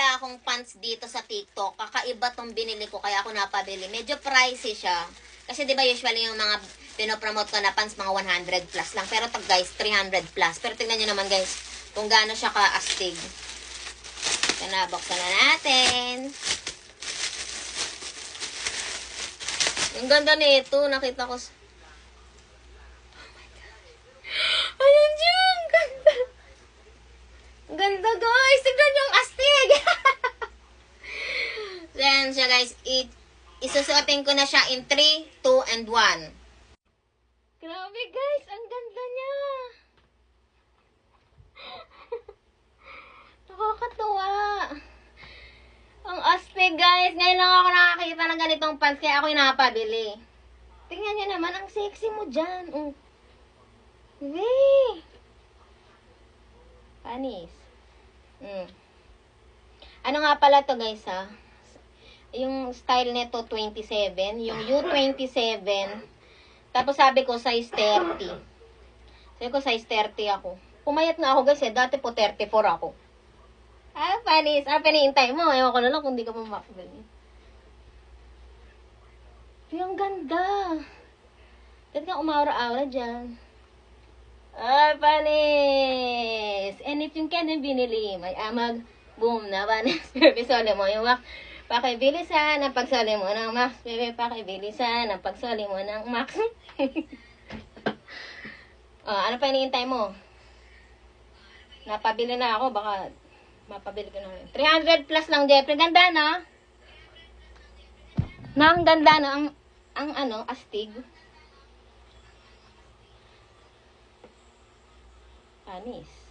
wala akong pants dito sa TikTok. Kakaiba tong binili ko, kaya ako napabili. Medyo pricey siya. Kasi di ba usually yung mga pinopromote ko na pants, mga 100 plus lang. Pero to guys, 300 plus. Pero tingnan nyo naman guys, kung gaano siya ka-astig. Ito na, buksan na natin. Ang ganda nito, nakita ko. Oh my God. Ayan siya, ang ganda. Ang ganda guys, tignan yung astig. Then siya guys, it, isusuotin ko na siya in 3, 2, and 1. Grabe guys, ang ganda niya. Nakakatuwa. Ang astig guys. Ngayon lang ako nakakita ng ganitong pants kaya ako yung nakapabili. Tingnan niyo naman, ang sexy mo dyan. Oh. Wee! Panis. Mm. Ano nga pala to guys ha? Yung style nito 27, yung U27. Tapos sabi ko size 30. Sabi ko size 30 ako. Pumayat na ako guys eh, dati po 34 ako. Ah, panis. Ah, pinihintay mo. Ewan ko na lang kung di ka pa makabili. Ay, ang ganda. Ba't ka umaura-aura dyan? Ay, panis. Anything ka na binili. May amag. Boom na panis. Pisole mo yung wax. Pakibilisan ang pagsali mo ng max. Bebe, pakibilisan ang pagsali mo ng max. oh, ano pa hinihintay mo? Napabili na ako. Baka mapabili ko na rin. 300 plus lang, Jeffrey. Ganda, na? Na, ang ganda, na. Ang, ang ano, astig. Panis.